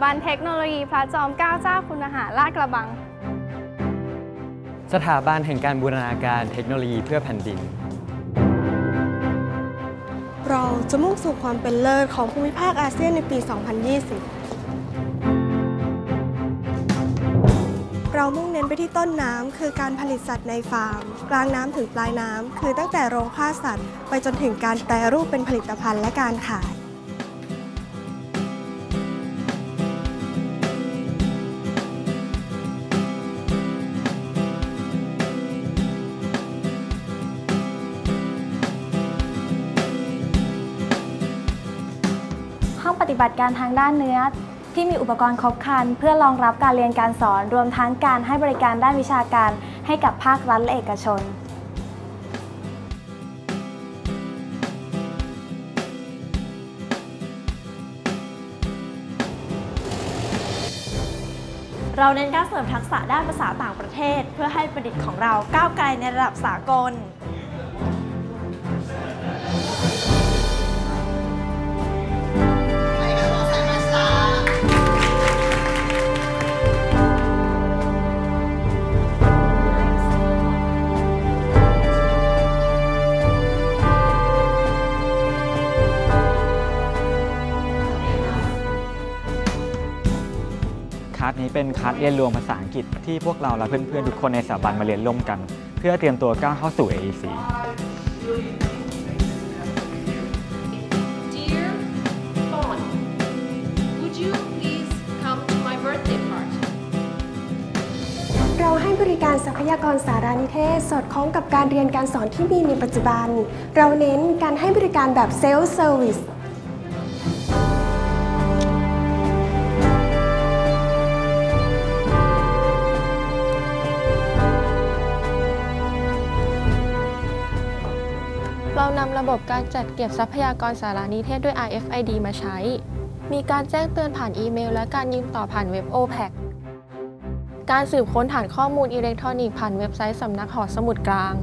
บันเทคโนโลยีพระจอมเกล้าเจ้าคุณอาหารลาดกระบัง สถาบันแห่งการบูรณาการเทคโนโลยีเพื่อแผ่นดิน เราจะมุ่งสู่ความเป็นเลิศของภูมิภาคอาเซียนในปี 2020 เรามุ่งเน้นไปที่ต้นน้ำคือการผลิตสัตว์ในฟาร์ม กลางน้ำถึงปลายน้ำคือตั้งแต่โรงฆ่าสัตว์ ไปจนถึงการแปรรูปเป็นผลิตภัณฑ์และการขาย ฏิบัติการทางด้านเนื้อ ที่มีอุปกรณ์ครบครัน เพื่อรองรับการเรียนการสอน รวมทั้งการให้บริการด้านวิชาการ ให้กับภาครัฐและเอกชนเราเน้นการเสริมทักษะด้านภาษาต่างประเทศ เพื่อให้ประดิษฐ์ของเราก้าวไกลในระดับสากลาสนี้เป็นคลาสเรียนรวมภาษาอังกฤษที่พวกเราและเพื่อนๆทุกคนในสถาบันมาเรียนร่วมกัน เพื่อเตรียมตัวก้าวเข้าสู่ AEC Would you please come to my birthday party? เราให้บริการทรัพยากรสารนิเทศ สอดคล้องกับการเรียนการสอนที่มีในปัจจุบัน เราเน้นการให้บริการแบบเซลฟ์เซอร์วิส ระบบการจัดเก็บทรัพยากรสารนิเทศด้วย RFID มาใช้ มีการแจ้งเตือนผ่านอีเมล และการยิงต่อผ่านเว็บ OPEC การสืบค้นฐานข้อมูลอิเล็กทรอนิกส์ผ่านเว็บไซต์สำนักหอสมุดกลาง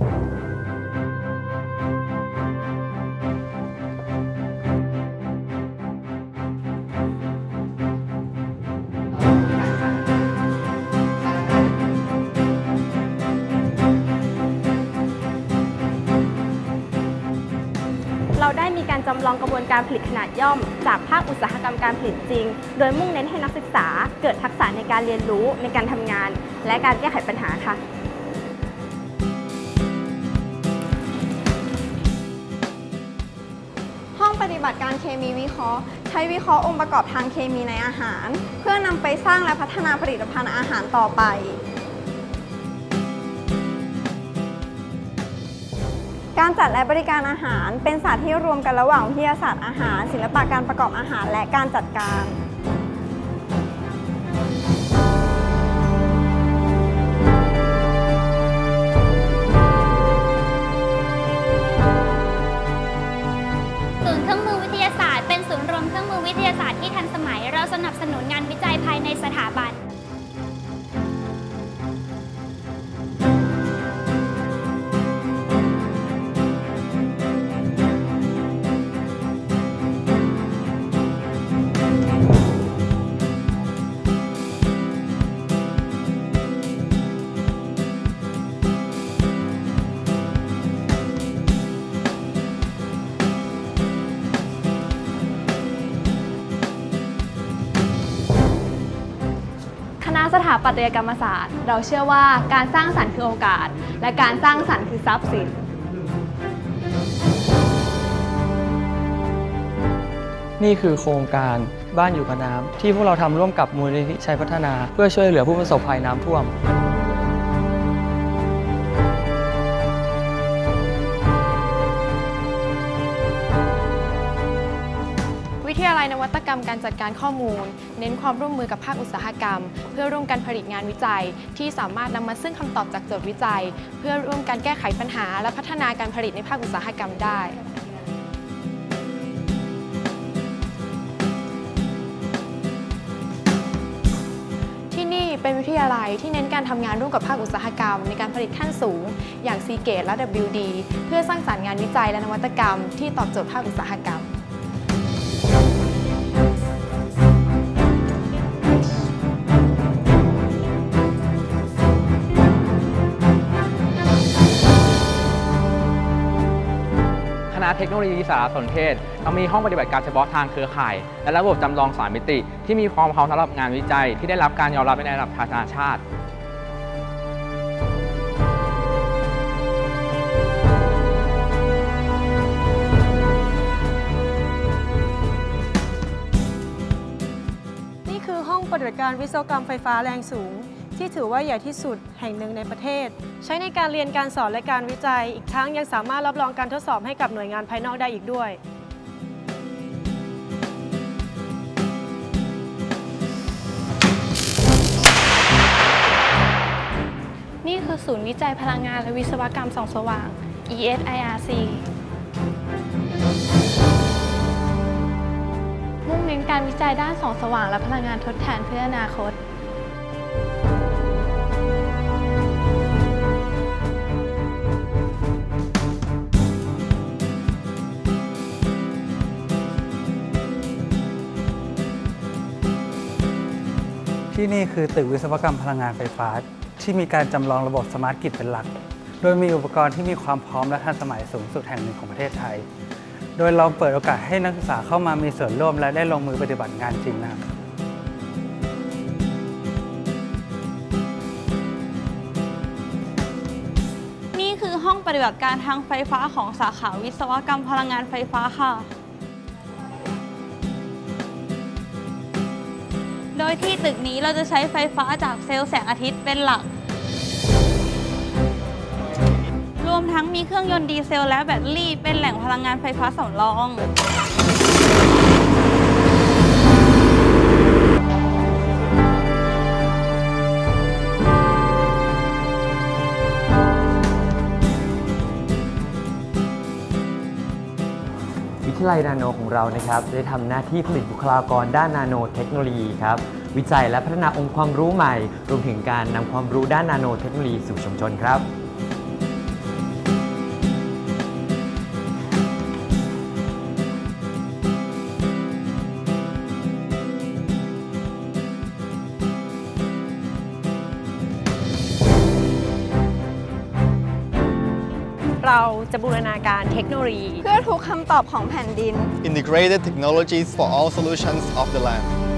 องกระบวนการผลิตขนาดย่อม จากภาคอุตสาหกรรมการผลิตจริง โดยมุ่งเน้นให้นักศึกษา เกิดทักษะในการเรียนรู้ในการทำงาน และการแก้ไขปัญหาค่ะห้องปฏิบัติการเคมีวิเคราะห์ ใช้วิเคราะห์องค์ประกอบทางเคมีในอาหาร เพื่อนำไปสร้างและพัฒนาผลิตภัณฑ์อาหารต่อไป การจัดและบริการอาหาร เป็นศาสตร์ที่รวมกันระหว่างวิทยาศาสตร์อาหาร ศิลปะการประกอบอาหารและการจัดการศูนย์เครื่องมือวิทยาศาสตร์เป็นศูนย์รวมเครื่องมือวิทยาศาสตร์ที่ทันสมัย เราสนับสนุนงานวิจัยภายในสถาบัน ณะสถาปัตยกรรมศาสตร์ เราเชื่อว่าการสร้างสรรค์คือโอกาส และการสร้างสรรค์คือทรัพย์สิน นี่คือโครงการบ้านอยู่กับน้ำที่พวกเราทำร่วมกับมูลนิธิชัยพัฒนา เพื่อช่วยเหลือผู้ประสบภัยน้ำท่วม วิทยาลัยนวัตกรรมการจัดการข้อมูล เน้นความร่วมมือกับภาคอุตสาหกรรม เพื่อร่วมกันผลิตงานวิจัย ที่สามารถนำมาซึ่งคำตอบจากโจทย์วิจัย เพื่อร่วมกันแก้ไขปัญหา และพัฒนาการผลิตในภาคอุตสาหกรรมได้ที่นี่เป็นวิทยาลัยที่เน้นการทำงานร่วมกับภาคอุตสาหกรรม ในการผลิตขั้นสูง อย่าง c g a t e และ WD เพื่อสร้างสารรค์งานวิจัยและนวัตกรรม ที่ตอบโจทย์ภาคอุตสาหกรรม เทคโนโลยีสารสนเทศเรามีห้องปฏิบัติการเฉพาะทางเครือข่าย และระบบจำลองสามมิติ ที่มีความพร้อมสำหรับงานวิจัย ที่ได้รับการยอมรับในระดับนานาชาตินี่คือห้องปฏิบัติการวิศวกรรมไฟฟ้าแรงสูง ที่ถือว่าใหญ่ที่สุดแห่งหนึ่งในประเทศ ใช้ในการเรียนการสอนและการวิจัย อีกทั้งยังสามารถรับรองการทดสอบให้กับหน่วยงานภายนอกได้อีกด้วย นี่คือศูนย์วิจัยพลังงานและวิศวกรรมส่องสว่าง ESIRC มุ่งเน้นการวิจัยด้านส่องสว่างและพลังงานทดแทนเพื่ออนาคต ที่นี่คือตึกวิศวกรรมพลังงานไฟฟ้า ที่มีการจำลองระบบสมาร์ทกริดเป็นหลัก โดยมีอุปกรณ์ที่มีความพร้อมและทันสมัยสูงสุดแห่งหนึ่งของประเทศไทย โดยเราเปิดโอกาสให้นักศึกษาเข้ามามีส่วนร่วมและได้ลงมือปฏิบัติงานจริงนะครับนี่คือห้องปฏิบัติการทางไฟฟ้าของสาขาวิศวกรรมพลังงานไฟฟ้าค่ะ โดยที่ตึกนี้เราจะใช้ไฟฟ้าจากเซลล์แสงอาทิตย์เป็นหลัก รวมทั้งมีเครื่องยนต์ดีเซลและแบตเตอรี่เป็นแหล่งพลังงานไฟฟ้าสำรอง ทยาลัยนาโนของเรานะครับได้ทำหน้าที่ผลิตบุคลากรด้านนาโนเทคโนโลยีครับวิจัยและพัฒนาองค์ความรู้ใหม่ รวมถึงการนำความรู้ด้านนาโนเทคโนโลยีสู่ชุมชนครับ เราจะบูรณาการเทคโนโลยี เพื่อทุกคำตอบของแผ่นดิน integrated technologies for all solutions of the land.